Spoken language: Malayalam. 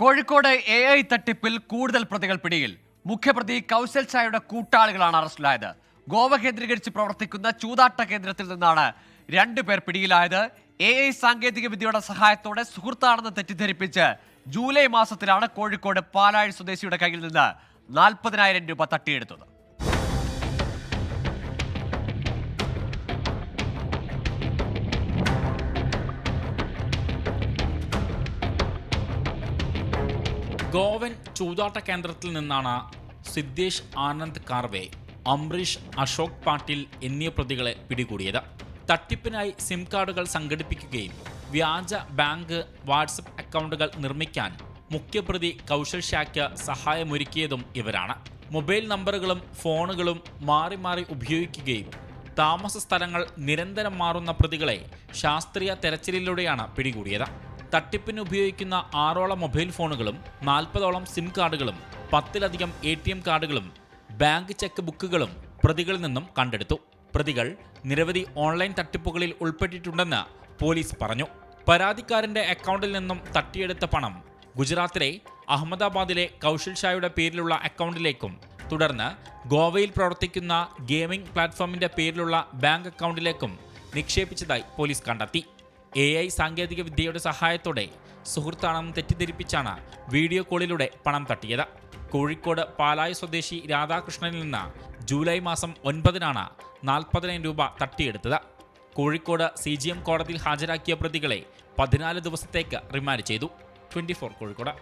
കോഴിക്കോട് എ ഐ തട്ടിപ്പിൽ കൂടുതൽ പ്രതികൾ പിടിയിൽ. മുഖ്യപ്രതി കൗശൽ ഷായുടെ കൂട്ടാളികളാണ് അറസ്റ്റിലായത്. ഗോവ കേന്ദ്രീകരിച്ച് പ്രവർത്തിക്കുന്ന ചൂതാട്ട കേന്ദ്രത്തിൽ നിന്നാണ് രണ്ടുപേർ പിടിയിലായത്. എ ഐ സാങ്കേതിക വിദ്യയുടെ സഹായത്തോടെ സുഹൃത്താണെന്ന് തെറ്റിദ്ധരിപ്പിച്ച് ജൂലൈ മാസത്തിലാണ് കോഴിക്കോട് പാലാഴി സ്വദേശിയുടെ കയ്യിൽ നിന്ന് നാൽപ്പതിനായിരം രൂപ തട്ടിയെടുത്തത്. ഗോവൻ ചൂതാട്ട കേന്ദ്രത്തിൽ നിന്നാണ് സിദ്ദേശ് ആനന്ദ് കാർവെ അംബരീഷ് അശോക് പാട്ടീൽ എന്നീ പ്രതികളെ പിടികൂടിയത്. തട്ടിപ്പിനായി സിം കാർഡുകൾ സംഘടിപ്പിക്കുകയും വ്യാജ ബാങ്ക് വാട്സപ്പ് അക്കൗണ്ടുകൾ നിർമ്മിക്കാൻ മുഖ്യപ്രതി കൗശൽ ഷായ്ക്ക് സഹായമൊരുക്കിയതും ഇവരാണ്. മൊബൈൽ നമ്പറുകളും ഫോണുകളും മാറി മാറി ഉപയോഗിക്കുകയും താമസ സ്ഥലങ്ങൾ നിരന്തരം മാറുന്ന പ്രതികളെ ശാസ്ത്രീയ തെരച്ചിലിലൂടെയാണ് പിടികൂടിയത്. തട്ടിപ്പിന് ഉപയോഗിക്കുന്ന ആറോളം മൊബൈൽ ഫോണുകളും നാൽപ്പതോളം സിം കാർഡുകളും പത്തിലധികം എ ടി എം കാർഡുകളും ബാങ്ക് ചെക്ക് ബുക്കുകളും പ്രതികളിൽ നിന്നും കണ്ടെടുത്തു. പ്രതികൾ നിരവധി ഓൺലൈൻ തട്ടിപ്പുകളിൽ ഉൾപ്പെട്ടിട്ടുണ്ടെന്ന് പോലീസ് പറഞ്ഞു. പരാതിക്കാരന്റെ അക്കൗണ്ടിൽ നിന്നും തട്ടിയെടുത്ത പണം ഗുജറാത്തിലെ അഹമ്മദാബാദിലെ കൗശൽ ഷായുടെ പേരിലുള്ള അക്കൗണ്ടിലേക്കും തുടർന്ന് ഗോവയിൽ പ്രവർത്തിക്കുന്ന ഗെയിമിംഗ് പ്ലാറ്റ്ഫോമിന്റെ പേരിലുള്ള ബാങ്ക് അക്കൗണ്ടിലേക്കും നിക്ഷേപിച്ചതായി പോലീസ് കണ്ടെത്തി. എ ഐ സാങ്കേതിക വിദ്യയുടെ സഹായത്തോടെ സുഹൃത്താണെന്ന് തെറ്റിദ്ധരിപ്പിച്ചാണ് വീഡിയോ കോളിലൂടെ പണം തട്ടിയത്. കോഴിക്കോട് പാലായി സ്വദേശി രാധാകൃഷ്ണനിൽ നിന്ന് ജൂലൈ മാസം ഒൻപതിനാണ് നാൽപ്പതിനായിരം രൂപ തട്ടിയെടുത്തത്. കോഴിക്കോട് സി ജി എം കോടതിയിൽ ഹാജരാക്കിയ പ്രതികളെ പതിനാല് ദിവസത്തേക്ക് റിമാൻഡ് ചെയ്തു. ട്വന്റി കോഴിക്കോട്.